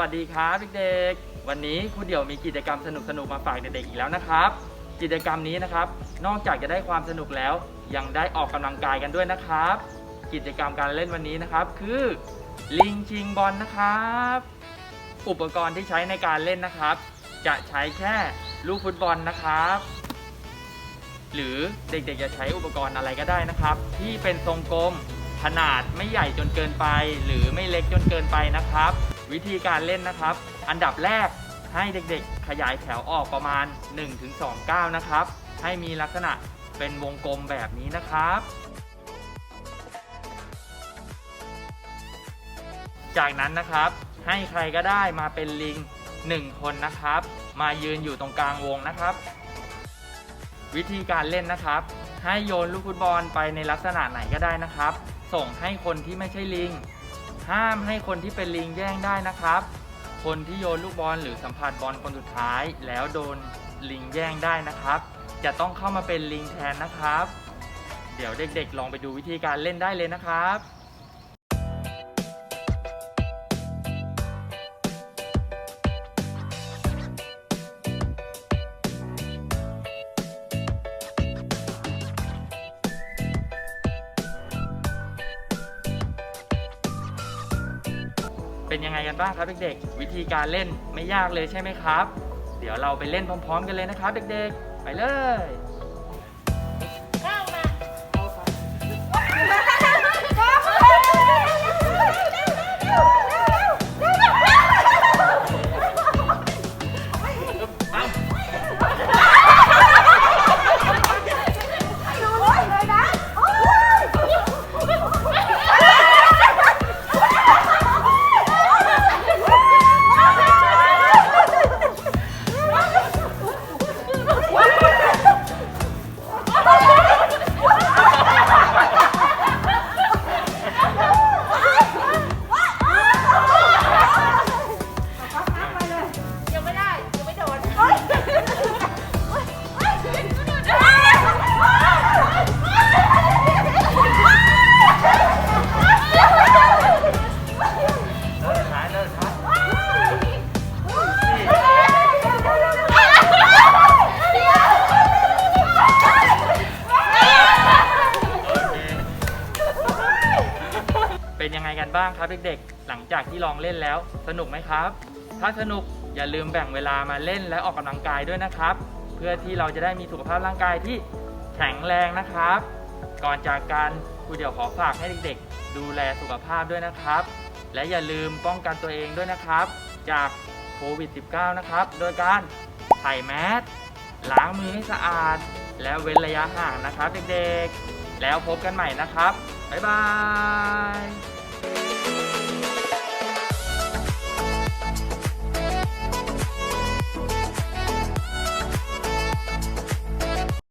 วัสดีครับเด็กๆวันนี้ครูเดี่ยวมีกิจกรรมสนุกๆมาฝากเด็กๆอีกแล้วนะครับ กิจกรรมนี้นะครับ นอกจากจะได้ความสนุกแล้ว ยังได้ออกกำลังกายกันด้วยนะครับ กิจกรรมการเล่นวันนี้นะครับ คือลิงชิงบอลนะครับ อุปกรณ์ที่ใช้ในการเล่นนะครับ จะใช้แค่ลูกฟุตบอลนะครับ หรือเด็กๆจะใช้อุปกรณ์อะไรก็ได้นะครับ ที่เป็นทรงกลมขนาดไม่ใหญ่จนเกินไป หรือไม่เล็กจนเกินไปนะครับ วิธีการเล่นนะครับ อันดับแรกให้เด็กๆ ขยายแถวออกประมาณ 1-2ก้าวนะครับ ให้มีลักษณะเป็นวงกลมแบบนี้นะครับ จากนั้นนะครับให้ใครก็ได้มาเป็นลิง 1 คนนะครับ มายืนอยู่ตรงกลางวงนะครับ วิธีการเล่นนะครับ ให้โยนลูกฟุตบอลไปในลักษณะไหนก็ได้นะครับ ส่งให้คนที่ไม่ใช่ลิง ห้ามให้คนที่เป็นลิงแย่งได้นะครับ คนที่โยนลูกบอลหรือสัมผัสบอลคนสุดท้าย แล้วโดนลิงแย่งได้นะครับ จะต้องเข้ามาเป็นลิงแทนนะครับ เดี๋ยวเด็กๆ ลองไปดูวิธีการเล่นได้เลยนะครับ เป็นยังไงกันบ้างครับเด็กๆ วิธีการเล่นไม่ยากเลยใช่ไหมครับ เดี๋ยวเราไปเล่นพร้อม ๆ กันเลยนะครับเด็กๆ ไปเลย บ้างครับเด็กๆ หลังจากที่ลองเล่นแล้ว สนุกไหมครับ ถ้าสนุกอย่าลืมแบ่งเวลามาเล่นและออกกำลังกายด้วยนะครับ เพื่อที่เราจะได้มีสุขภาพร่างกายที่แข็งแรงนะครับ ก่อนจากการครูเดี๋ยวขอฝากให้เด็กๆ ดูแลสุขภาพด้วยนะครับ และอย่าลืมป้องกันตัวเองด้วยนะครับ จากโควิด -19 นะครับ โดยการใส่แมสล้างมือให้สะอาด และเว้นระยะห่างนะครับเด็กๆ แล้วพบกันใหม่นะครับ บ๊ายบาย